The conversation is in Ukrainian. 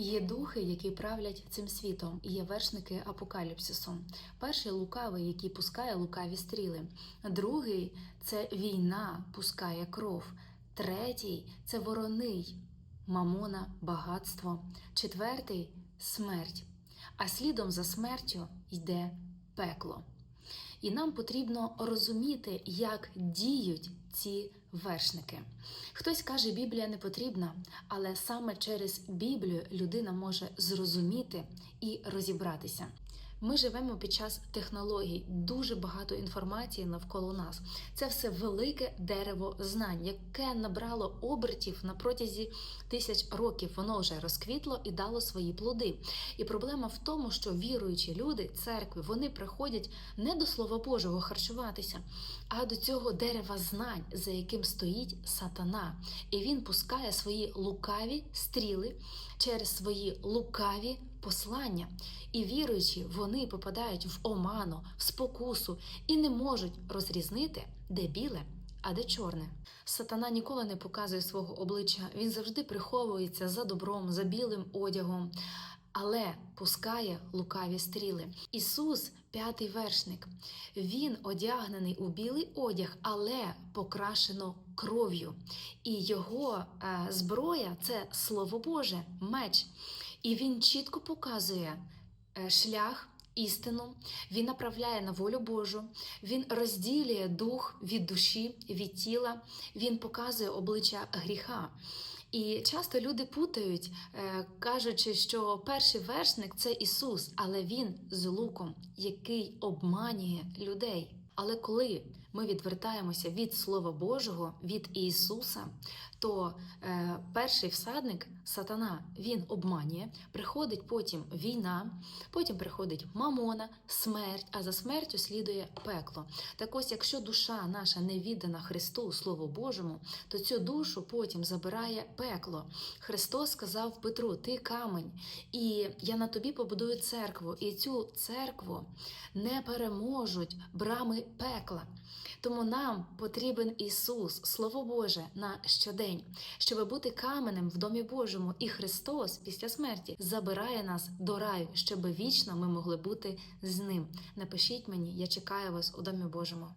Є духи, які правлять цим світом, є вершники апокаліпсису. Перший лукавий, який пускає лукаві стріли. Другий це війна, пускає кров. Третій це вороний, мамона, багатство. Четвертий смерть. А слідом за смертю йде пекло. І нам потрібно розуміти, як діють ці вершники. Хтось каже, Біблія не потрібна, але саме через Біблію людина може зрозуміти і розібратися. Ми живемо під час технологій, дуже багато інформації навколо нас. Це все велике дерево знань, яке набрало обертів на протязі тисяч років. Воно вже розквітло і дало свої плоди. І проблема в тому, що віруючі люди, церкви, вони приходять не до Слова Божого харчуватися, а до цього дерева знань, за яким стоїть сатана. І він пускає свої лукаві стріли через свої лукаві послання. І віруючі, вони попадають в оману, в спокусу і не можуть розрізнити, де біле, а де чорне. Сатана ніколи не показує свого обличчя, він завжди приховується за добром, за білим одягом, але пускає лукаві стріли. Ісус, п'ятий вершник, він одягнений у білий одяг, але покрашено кров'ю. І його е, зброя це Слово Боже, меч. І він чітко показує е, шлях. Істину він направляє на волю Божу, він розділює дух від душі, від тіла, він показує обличчя гріха. І часто люди путають, е, кажучи, що перший вершник це Ісус, але Він з луком, який обманює людей. Але коли ми відвертаємося від Слова Божого, від Ісуса, то е, перший всадник, сатана, він обманює, приходить потім війна, потім приходить мамона, смерть, а за смертю слідує пекло. Так ось, якщо душа наша не віддана Христу, Слову Божому, то цю душу потім забирає пекло. Христос сказав Петру: Ти камень, і я на тобі побудую церкву, і цю церкву не переможуть брами пекла. Тому нам потрібен Ісус, Слово Боже, на щодень, щоб бути каменем в домі Божому. І Христос після смерті забирає нас до раю, щоб вічно ми могли бути з ним. Напишіть мені, я чекаю вас у домі Божому.